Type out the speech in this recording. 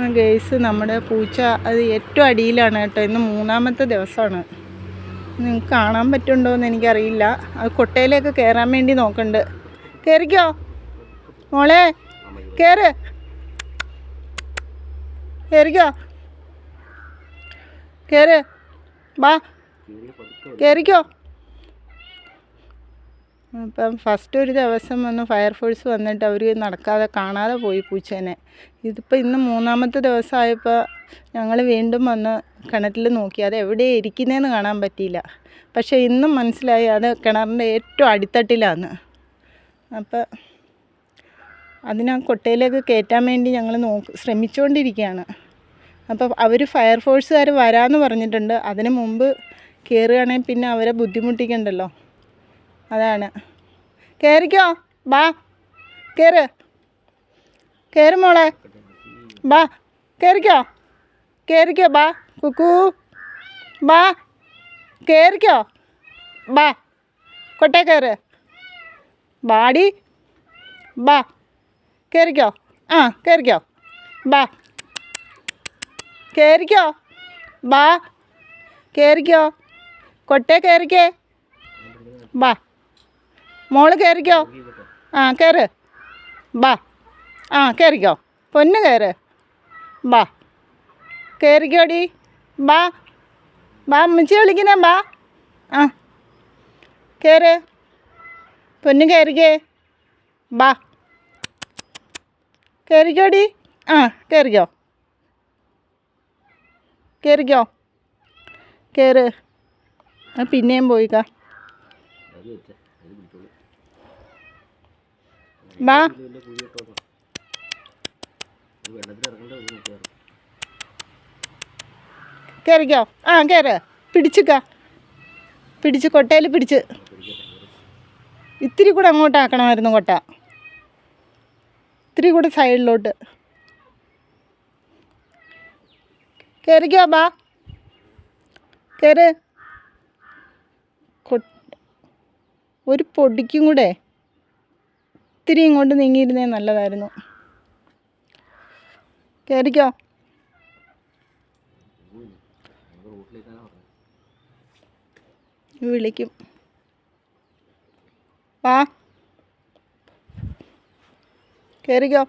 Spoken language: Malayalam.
ഗേസ് നമ്മുടെ പൂച്ച അത് ഏറ്റവും അടിയിലാണ് കേട്ടോ. ഇന്ന് മൂന്നാമത്തെ ദിവസമാണ്. നിങ്ങൾക്ക് കാണാൻ പറ്റുന്നുണ്ടോ എന്ന് എനിക്കറിയില്ല. അത് കൊട്ടയിലേക്ക് കയറാൻ വേണ്ടി നോക്കുന്നുണ്ട് കയറിക്കോ? മോളെ കയറ് കയറിക്കോ? കയറ് വാ. കയറിക്കോ? അപ്പം ഫസ്റ്റ് ഒരു ദിവസം വന്ന് ഫയർഫോഴ്സ് വന്നിട്ട് അവർ നടക്കാതെ കാണാതെ പോയി പൂച്ചേനെ. ഇതിപ്പോൾ ഇന്ന് മൂന്നാമത്തെ ദിവസമായപ്പോൾ ഞങ്ങൾ വീണ്ടും വന്ന് കിണറ്റിൽ നോക്കി. അത് എവിടെ ഇരിക്കുന്നതെന്ന് കാണാൻ പറ്റിയില്ല. പക്ഷേ ഇന്നും മനസ്സിലായി അത് കിണറിന്റെ ഏറ്റവും അടിത്തട്ടിലാണ്. അപ്പോൾ അതിനാ കൊട്ടയിലേക്ക് കയറ്റാൻ വേണ്ടി ഞങ്ങൾ നോക്ക് ശ്രമിച്ചുകൊണ്ടിരിക്കുകയാണ്. അപ്പോൾ അവർ ഫയർഫോഴ്സുകാർ വരാമെന്ന് പറഞ്ഞിട്ടുണ്ട്. അതിന് മുമ്പ് കയറുകയാണെങ്കിൽ പിന്നെ അവരെ ബുദ്ധിമുട്ടിക്കണ്ടല്ലോ. അതാണ്. കയറിക്കോ ബാ. കയറ് കയറി മോളെ. ബാ. കയറിക്കോ കയറിക്കോ ബാ. കുക്കു. ബാ. കയറിക്കോ ബാ. കൊട്ടേ കയറ് ബാടി. ബാ. കയറിക്കോ ആ കയറിക്കോ ബാ. കയറിക്കോ ബാ. കയറിക്കോ കൊട്ടേ കയറിക്കേ ബാ. മോൾ കയറിക്കോ ആ കയറ് ബാ. ആ കയറിക്കോ പൊന്ന് കയറ് ബാ. കയറിക്കോടി ബാ. ബാ അമ്മച്ചി വിളിക്കുന്നേ ബാ. ആ. കയറ് പൊന്ന് കയറിക്കേ ബാ. കയറിക്കോടി ആ കയറിക്കോ കയറിക്കോ കയറ് പിന്നെയും പോയിക്കാം. കയറിക്കോ ആ കയറ് പിടിച്ചിക്ക പിടിച്ച് കൊട്ടയിൽ പിടിച്ച്. ഇത്തിരി കൂടെ അങ്ങോട്ടാക്കണമായിരുന്നു കൊട്ട. ഇത്തിരി കൂടെ സൈഡിലോട്ട്. കയറിക്കോ ബാ. കയറ് ഒരു പൊടിക്കും കൂടെ ഇത്തിരി ഇങ്ങോട്ട് നീങ്ങിയിരുന്നേ നല്ലതായിരുന്നു. കയറിക്കോ വിളിക്കും. വാ. കയറിക്കോ